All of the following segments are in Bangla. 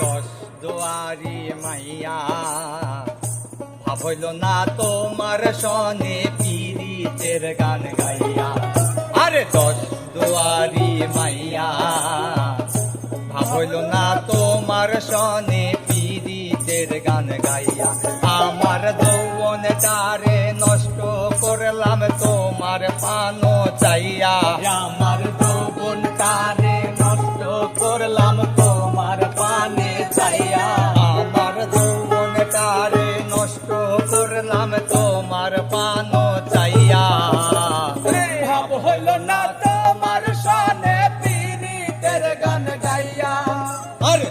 দশ দুয়ারি মাইয়া ভাব হইল না তোমার সনে পিরিতের গান গাইয়া। আরে দশ দুয়ারি মাইয়া ভাব হইল না তোমার সনে পিরিতের গান গাইয়া। আমার যৌবন তারে নষ্ট করলাম, তোমার পানো চাইয়া। আমার যৌবন তারে তোমার পানো চাইয়া। ভাব হইল না তোমার সনে পিরিতের গান গাইয়া। আরে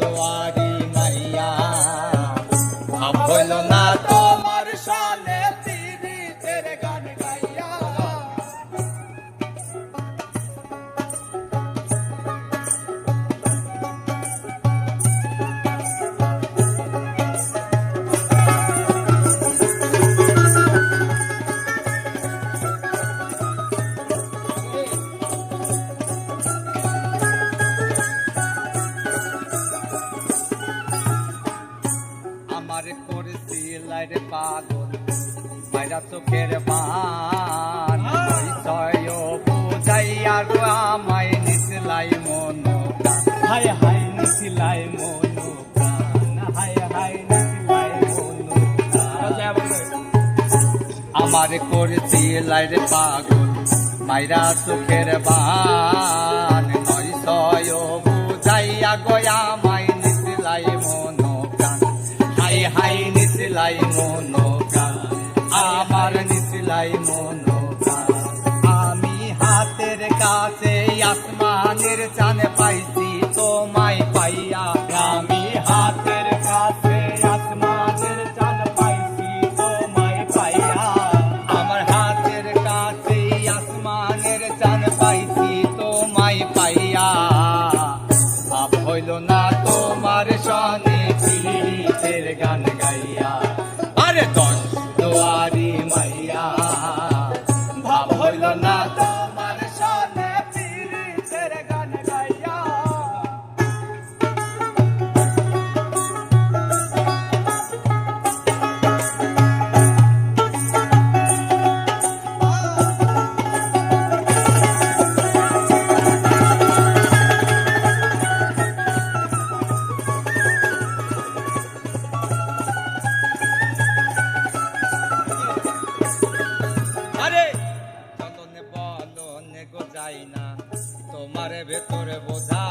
দুয়ারি মাইয়া। ভাব হইল না তোমার সনে আমার করছিলার পাগল। বাইরা চোখের বান। পরিচয় বুঝাইয়া গো আমায় নিসলাই মন হায় হায় নিসলাই মন মন আমার করছিলার পাগল। মাইরা চোখের বান। হাই নিসলাই মন প্রাণ আমার নিসলাই মন প্রাণ আমি হাতের কাছে আসমানের চান পাইছি। না তোমার সনে পিড়িতের গান গাইয়া। আরে দশ চাই না। তোমার ভেতরে বোধা